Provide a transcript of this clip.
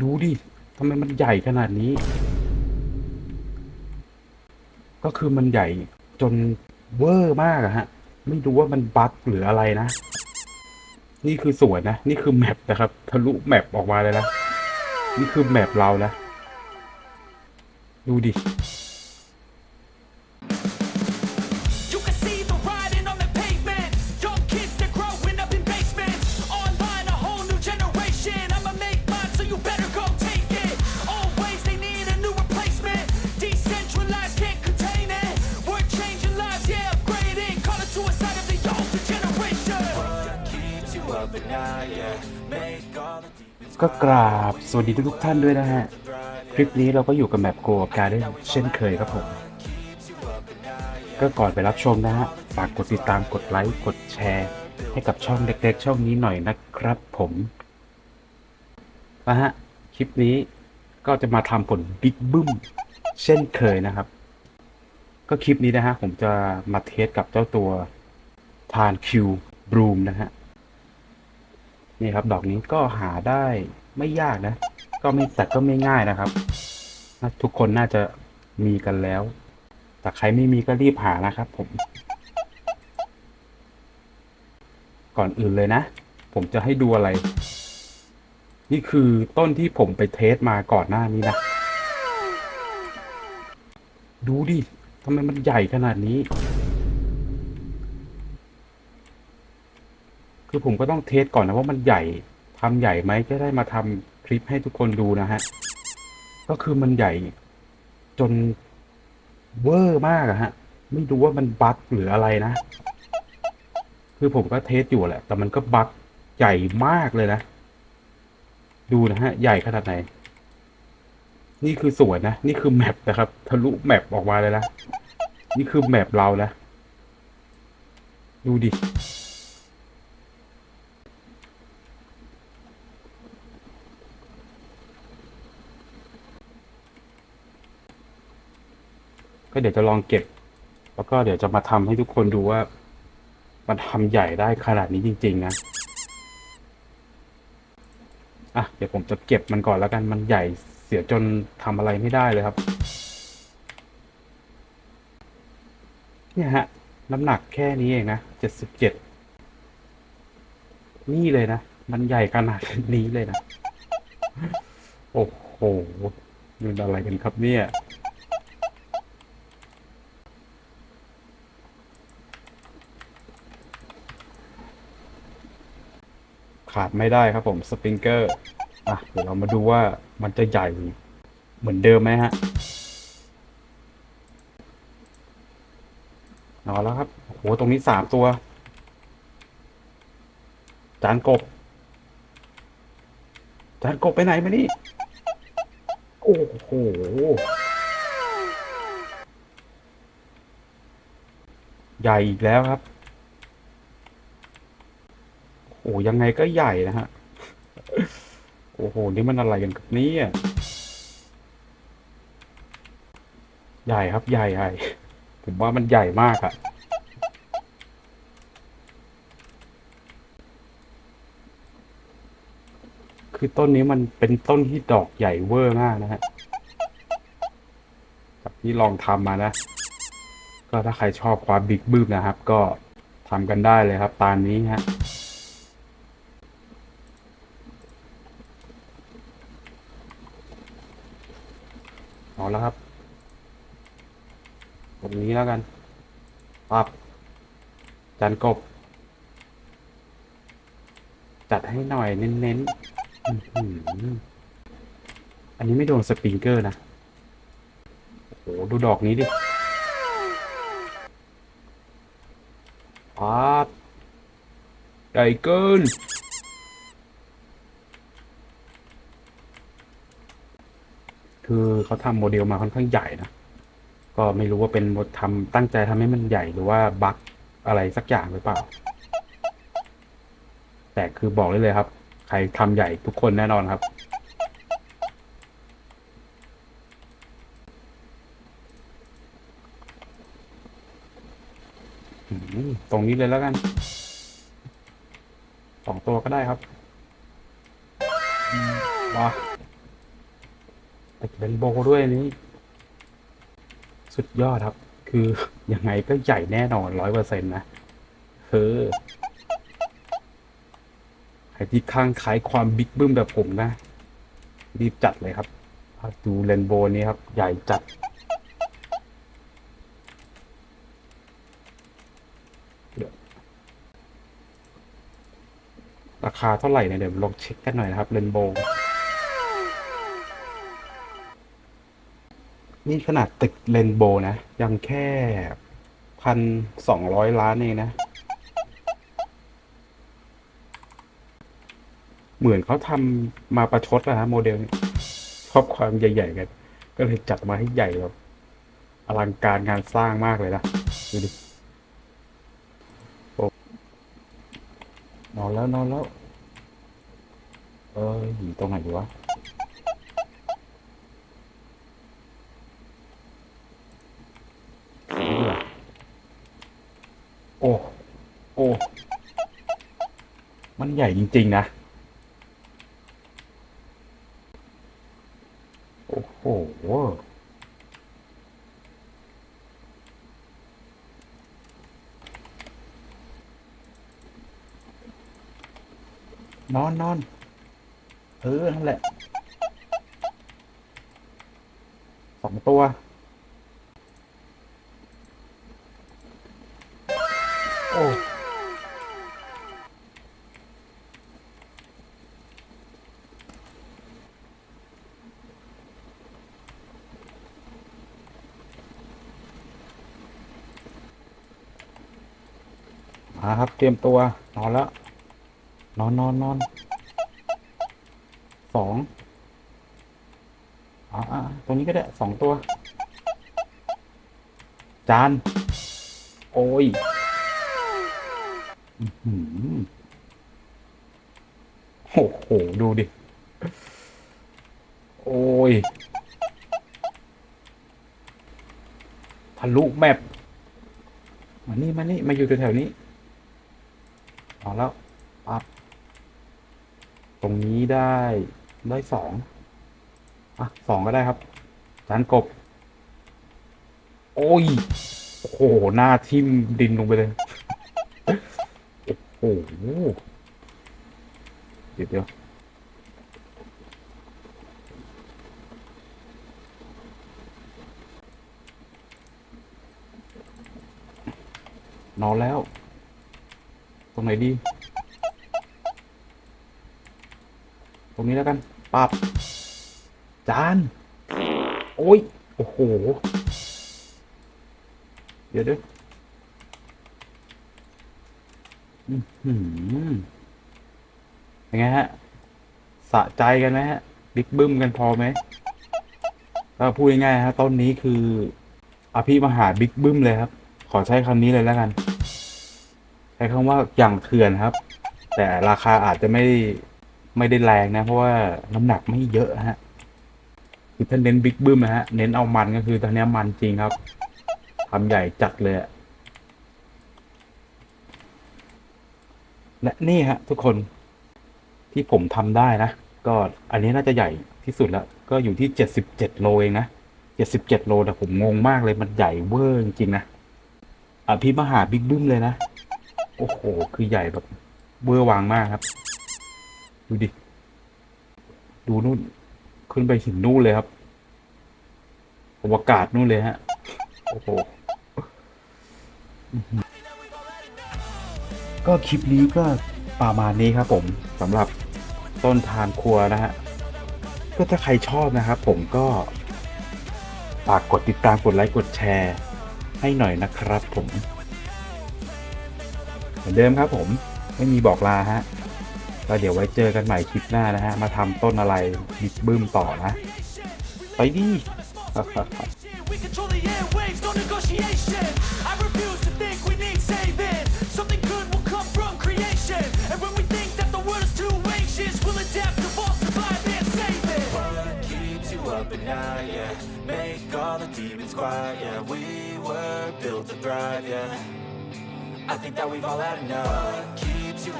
ดูดิทำไมมันใหญ่ขนาดนี้ ก็คือมันใหญ่จนเวอร์มากอะฮะ ไม่รู้ว่ามันบั๊กหรืออะไรนะ นี่คือสวยนะ นี่คือแมปนะครับ ทะลุแมปออกมาเลยนะ นี่คือแมปเรานะ ดูดิ ก็กราบสวัสดีทุกๆท่านด้วยนะฮะ คลิปนี้เราก็อยู่กับแมปโกกับการได้เช่นเคยครับผม ก็ก่อนไปรับชมนะฮะ ฝากกดติดตามกดไลค์ กดแชร์ ให้กับช่องเล็กๆ ช่องนี้หน่อยนะครับผมนะฮะ คลิปนี้ก็จะมาทำผลบิ๊กบึ้มเช่นเคยนะครับ ก็คลิปนี้นะฮะ ผมจะมาเทสกับเจ้าตัวทานคิวบรูมนะฮะ นี่ครับ ดอกนี้ก็หาได้ไม่ยากนะ ก็ไม่แต่ก็ไม่ง่ายนะครับ ทุกคนน่าจะมีกันแล้ว แต่ใครไม่มีก็รีบหานะครับ ผม ก่อนอื่นเลยนะ ผมจะให้ดูอะไร นี่คือต้นที่ผมไปเทสมาก่อนหน้านี้นะ ดูดิทำไมมันใหญ่ขนาดนี้ คือผมก็ต้องเทสก่อนนะว่ามันใหญ่ทำใหญ่ไหมจะได้มาทำคลิปให้ทุกคนดูนะฮะ ก็คือมันใหญ่ จนเวอร์มากอะฮะ ไม่รู้ว่ามันบั๊กหรืออะไรนะ คือผมก็เทสอยู่แหละ แต่มันก็บั๊กใหญ่มากเลยนะ ดูนะฮะ ใหญ่ขนาดไหน นี่คือสวยนะ นี่คือแมปนะครับ ทะลุแมปออกมาเลยนะ นี่คือแมปเรานะ ดูดิ ก็เดี๋ยวจะลองเก็บ แล้วก็เดี๋ยวจะมาทำให้ทุกคนดูว่า มันทำใหญ่ได้ขนาดนี้จริง ๆ นะอะเดี๋ยวผมจะเก็บมันก่อนแล้วกันมันใหญ่เสียจนทำอะไรไม่ได้เลยครับ เนี่ยฮะ น้ำหนักแค่นี้เองนะเจ็ดสิบเจ็ดนี่เลยนะ มันใหญ่ขนาดนี้เลยนะ โอ้โหมันอะไรกันครับเนี่ย ขาดไม่ได้ครับผมสปริงเกอร์อะเดี๋ยวเรามาดูว่ามันจะใหญ่เหมือนเดิมไหมฮะเอาแล้วครับโอ้โหตรงนี้สามตัว จานกบ จานกบไปไหนมานี่ โอ้โหใหญ่อีกแล้วครับ โอ้ยังไงก็ใหญ่นะฮะ โอ้โห นี่มันอะไรกันกับนี่อ่ใหญ่ครับใหญ่ใหญ่ผมว่ามันใหญ่มากอะคือต้นนี้มันเป็นต้นที่ดอกใหญ่เวอร์มากนะฮะจากที่ลองทำมานะ ก็ถ้าใครชอบความบิ๊กบึ้มนะครับ ก็ทำกันได้เลยครับ ตามนี้ฮะ เอาแล้วครับตรงนี้แล้วกันปับจานกบ จัดให้หน่อยเน้นๆอันนี้ไม่โดนสปริงเกอร์นะ โอ้โห ดูดอกนี้ดิปัดใหญ่เกิน คือเขาทำโมเดลมาค่อนข้างใหญ่นะ ก็ไม่รู้ว่าเป็นโมทำตั้งใจทำให้มันใหญ่หรือว่าบั๊กอะไรสักอย่างหรือเปล่า แต่คือบอกได้เลยครับ ใครทำใหญ่ทุกคนแน่นอนครับอืมตรงนี้เลยแล้วกัน สองตัวก็ได้ครับอืมว้า แติดเรนโบด้วยนี้ สุดยอดครับ คือยังไงก็ใหญ่แน่นอนร้อยเปอร์เซ็นต์นะเออใครที่ข้างขายความบิ๊กบึ้มแบบผมนะ รีบจัดเลยครับดูเรนโบว์นี้ครับ ใหญ่จัดราคาเท่าไหร่เนี่ยเดี๋ยวลองเช็คกันหน่อยนะครับเรนโบว์ นี่ขนาดตึกเรนโบว์นะ ยังแค่พันสองร้อยล้านเองนะ เหมือนเขาทำมาประชดนะฮะโมเดลนี้ชอบความใหญ่ ๆ กัน ก็เลยจัดมาให้ใหญ่แบบอลังการงานสร้างมากเลยนะ ดูดิโอ้นอนแล้วนอนแล้ว เอ้ยอยู่ตรงไหนดีวะ นี่เหรอโอ้ โอ้ มัน ใหญ่จริง ๆ นะ โอ้โหนอนนอนเออนั่นแหละสองตัว มาครับเตรียมตัวนอนแล้ว นอนนอนนอนสองอ่าอ่าตรงนี้ก็ได้สองตัว จาน โอ้ยหโอ้โห ดูดิ โอ้ยทะลุแมปมานี่มานี่มาอยู่แถวๆนี้ อแล้วปั๊บตรงนี้ได้ได้สองอะสองก็ได้ครับจานกบ โอ้ย โอ้โห หน้าทิ่มดินลงไปเลย โอ้โห เดี๋ยวเดี๋ยวนอนแล้ว รงไหนดี ตรงนี้แล้วกันปับจาน โอ้ย โอ้โห เดี๋ยวเดี๋ยวอื้อหือยังไงฮะ สะใจกันไหมฮะ บิ๊กบึ้มกันพอไหมก็พูดง่ายๆฮะต้นนี้คือ อภิมหาบิ๊กบึ้มเลยครับ ขอใช้คำนี้เลยแล้วกัน ใช้คำว่าอย่างเถื่อนครับ แต่ราคาอาจจะไม่ไม่ได้แรงนะ เพราะว่าน้ำหนักไม่เยอะฮะคือถ้าเน้นบิ๊กบึ้มนะฮะเน้นเอามันก็คือตอนนี้มันจริงครับทำใหญ่จัดเลยและนี่ฮะ ทุกคนที่ผมทำได้นะ ก็อันนี้น่าจะใหญ่ที่สุดล้วก็อยู่ที่เจ็ดสิบเจ็ดโลเองนะเจ็ดสิบเจ็ดโลแต่ผมงงมากเลยมันใหญ่เวอร์จริงๆนะอภิมหาบิ๊กบึ้มเลยนะ โอ้โห คือใหญ่แบบเวอร์วางมากครับ ดูดิ ดูนู่น ขึ้นไปหินนู่นเลยครับอวกาศนู่นเลยฮะ โอ้โห ก็คลิปนี้ก็ประมาณนี้ครับผมสำหรับต้นทานครัวนะฮะ ก็ถ้าใครชอบนะครับผมก็ฝากกดติดตามกดไลค์กดแชร์ให้หน่อยนะครับผม มือนเดิมครับผมไม่มีบอกลาฮะก็เดี๋ยวไว้เจอกันใหม่คลิปหน้านะฮะ มาทำต้นอะไรบิ๊กบึ้มต่อนะ ไปดิ We control the airwaves, no negotiation. I refuse to think we need saving. Something good will come from creation. And when we think that the world is too anxious, we'll adapt, evolve, survive, and save it. What keeps you up at night, yeah Make all the demons quiet, yeah We were built to thrive, yeah I think that we've all had enough. keeps you